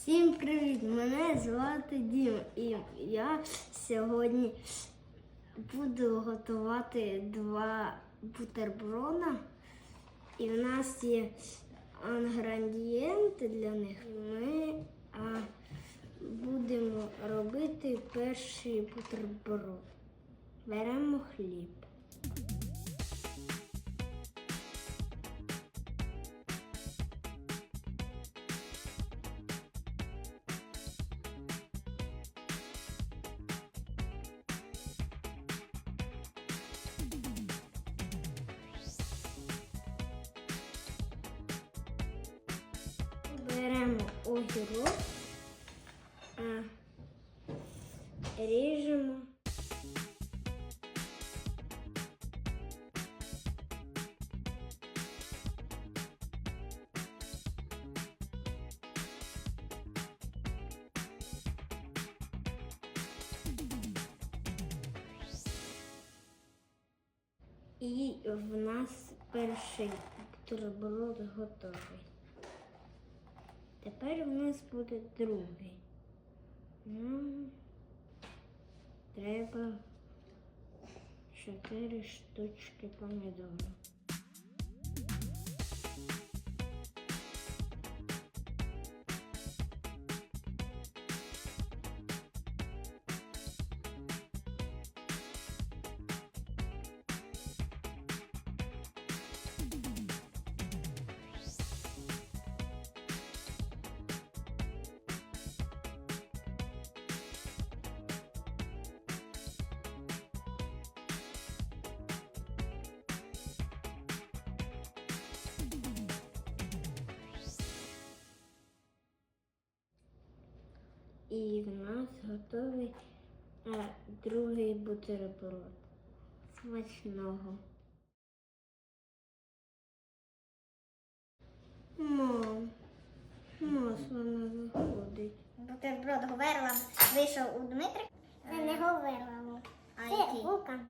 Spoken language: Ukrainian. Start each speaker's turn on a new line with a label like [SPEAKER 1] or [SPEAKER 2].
[SPEAKER 1] Всім привіт! Мене звати Дім, і я сьогодні буду готувати два бутерброда. І в нас є інгредієнти для них. Ми а, будемо робити перший бутерброд. Беремо хліб. Огірок, ріжемо. І в нас перший бутерброд готовий. Тепер у нас буде другий. Нам треба чотири штучки помідору. І в нас готовий е, другий бутерброд. Смачного. Мам, масло не виходить.
[SPEAKER 2] Бутерброд говорила, вийшов у Дмитрик. Це не Говерло. А
[SPEAKER 3] Це
[SPEAKER 2] який?
[SPEAKER 3] Вука.